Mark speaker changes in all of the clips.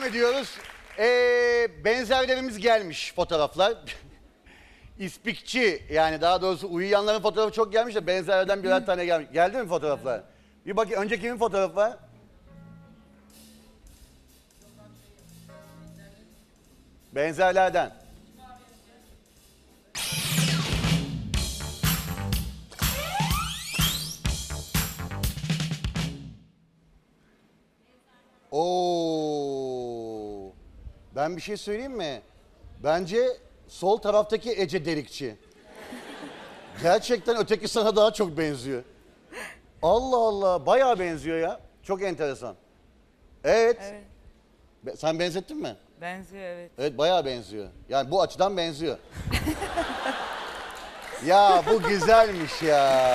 Speaker 1: devam ediyoruz. Ee, benzerlerimiz gelmiş fotoğraflar. İspikçi yani daha doğrusu uyuyanların fotoğrafı çok gelmiş de benzerlerden birer tane gelmiş. Geldi mi fotoğraflar? Bir bakayım önce kimin fotoğrafı var? Benzerlerden. Oo. Ben bir şey söyleyeyim mi? Bence sol taraftaki Ece Delikçi. Gerçekten öteki sana daha çok benziyor. Allah Allah bayağı benziyor ya. Çok enteresan. Evet.
Speaker 2: Evet.
Speaker 1: Be- Sen benzettin mi?
Speaker 2: Benziyor evet.
Speaker 1: Evet bayağı benziyor. Yani bu açıdan benziyor. ya bu güzelmiş ya.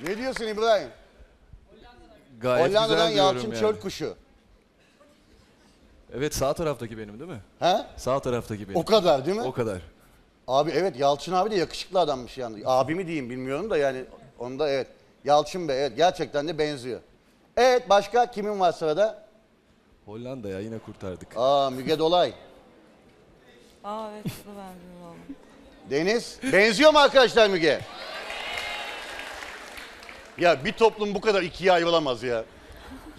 Speaker 1: ne diyorsun İbrahim?
Speaker 3: Gayet
Speaker 1: Hollanda'dan
Speaker 3: güzel diyorum
Speaker 1: Yalçın
Speaker 3: yani.
Speaker 1: Çöl Kuşu.
Speaker 3: Evet sağ taraftaki benim değil mi?
Speaker 1: Ha?
Speaker 3: Sağ taraftaki benim.
Speaker 1: O kadar değil mi?
Speaker 3: O kadar.
Speaker 1: Abi evet Yalçın abi de yakışıklı adammış yani. Abi mi diyeyim bilmiyorum da yani onda evet. Yalçın Bey evet gerçekten de benziyor. Evet başka kimin var sırada?
Speaker 3: Hollanda ya yine kurtardık.
Speaker 1: Aa Müge Dolay.
Speaker 2: Aa evet bu da benziyor valla.
Speaker 1: Deniz. Benziyor mu arkadaşlar Müge? Ya bir toplum bu kadar ikiye ayrılamaz ya.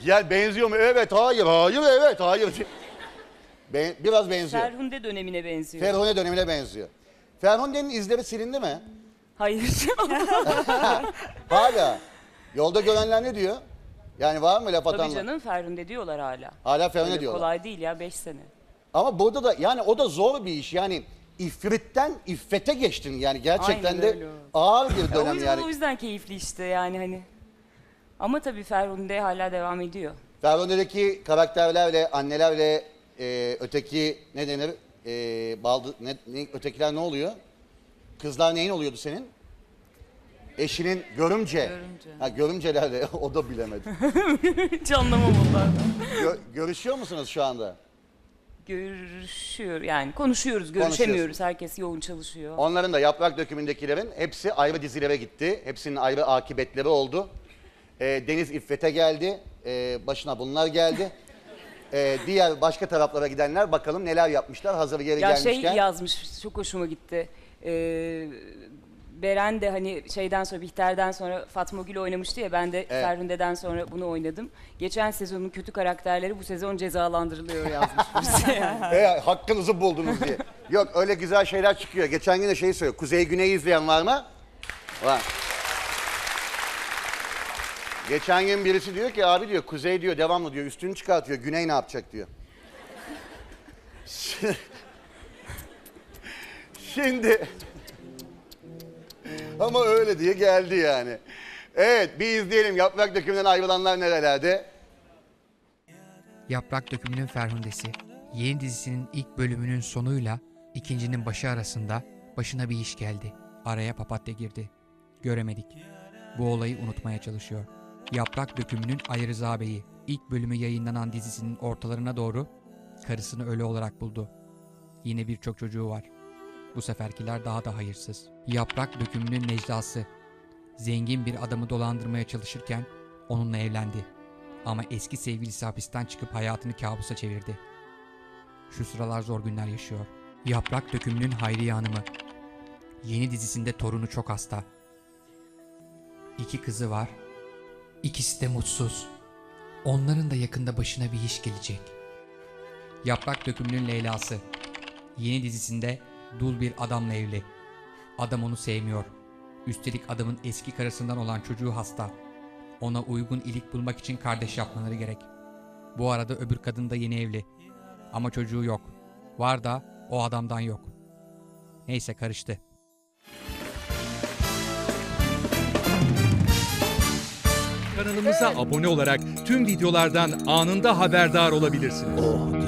Speaker 1: Ya benziyor mu? Evet, hayır, hayır, evet, hayır. Ben, biraz benziyor.
Speaker 2: Ferhunde dönemine benziyor.
Speaker 1: Ferhunde dönemine benziyor. Ferhunde'nin izleri silindi mi?
Speaker 2: Hayır.
Speaker 1: Hala. Yolda görenler ne diyor? Yani var mı laf
Speaker 2: Tabii
Speaker 1: atanlar?
Speaker 2: canım Ferhunde diyorlar hala.
Speaker 1: Hala Ferhunde
Speaker 2: Öyle
Speaker 1: diyorlar.
Speaker 2: kolay değil ya 5 sene.
Speaker 1: Ama burada da yani o da zor bir iş. Yani ifritten iffete geçtin. Yani gerçekten
Speaker 2: Aynen
Speaker 1: de
Speaker 2: öyle.
Speaker 1: ağır bir
Speaker 2: o,
Speaker 1: dönem
Speaker 2: yüzden,
Speaker 1: yani.
Speaker 2: o yüzden keyifli işte yani hani. Ama tabii Ferhunde hala devam ediyor.
Speaker 1: Ferhunde'deki karakterlerle, annelerle e, öteki ne denir? E, baldı, ne, ne- ötekiler ne oluyor? Kızlar neyin oluyordu senin? Eşinin görümce.
Speaker 2: Görümce.
Speaker 1: Ha, görümcelerle o da bilemedi.
Speaker 2: Hiç anlamam onlardan.
Speaker 1: Gö- görüşüyor musunuz şu anda?
Speaker 2: Görüşüyor yani konuşuyoruz görüşemiyoruz. Herkes yoğun çalışıyor.
Speaker 1: Onların da yaprak dökümündekilerin hepsi ayrı dizilere gitti. Hepsinin ayrı akıbetleri oldu. Ee, Deniz İffet'e geldi. Ee, başına bunlar geldi. Ee, diğer başka taraflara gidenler bakalım neler yapmışlar hazır geri
Speaker 2: Ya şey
Speaker 1: gelmişken.
Speaker 2: yazmış çok hoşuma gitti. Ee, Beren de hani şeyden sonra Bihter'den sonra Fatma Gül oynamıştı ya ben de Ferhunde'den sonra bunu oynadım. Geçen sezonun kötü karakterleri bu sezon cezalandırılıyor yazmış yani.
Speaker 1: E, hakkınızı buldunuz diye. Yok öyle güzel şeyler çıkıyor. Geçen gün de şeyi söylüyor. Kuzey Güney'i izleyen var mı? Var. Geçen gün birisi diyor ki abi diyor Kuzey diyor devamlı diyor üstünü çıkartıyor. Güney ne yapacak diyor. Şimdi ama öyle diye geldi yani. Evet bir izleyelim yaprak dökümünden ayrılanlar nerelerde?
Speaker 4: Yaprak Dökümü'nün Ferhundesi yeni dizisinin ilk bölümünün sonuyla ikincinin başı arasında başına bir iş geldi. Araya papatya girdi. Göremedik. Bu olayı unutmaya çalışıyor. Yaprak Dökümü'nün Ali Bey'i ilk bölümü yayınlanan dizisinin ortalarına doğru karısını ölü olarak buldu. Yine birçok çocuğu var. Bu seferkiler daha da hayırsız. Yaprak Dökümü'nün Neclası zengin bir adamı dolandırmaya çalışırken onunla evlendi. Ama eski sevgilisi hapisten çıkıp hayatını kabusa çevirdi. Şu sıralar zor günler yaşıyor. Yaprak Dökümü'nün Hayriye Hanımı. Yeni dizisinde torunu çok hasta. İki kızı var. İkisi de mutsuz. Onların da yakında başına bir iş gelecek. Yaprak Dökümü'nün Leyla'sı. Yeni dizisinde dul bir adamla evli. Adam onu sevmiyor. Üstelik adamın eski karısından olan çocuğu hasta. Ona uygun ilik bulmak için kardeş yapmaları gerek. Bu arada öbür kadın da yeni evli. Ama çocuğu yok. Var da o adamdan yok. Neyse karıştı.
Speaker 5: Kanalımıza abone olarak tüm videolardan anında haberdar olabilirsiniz.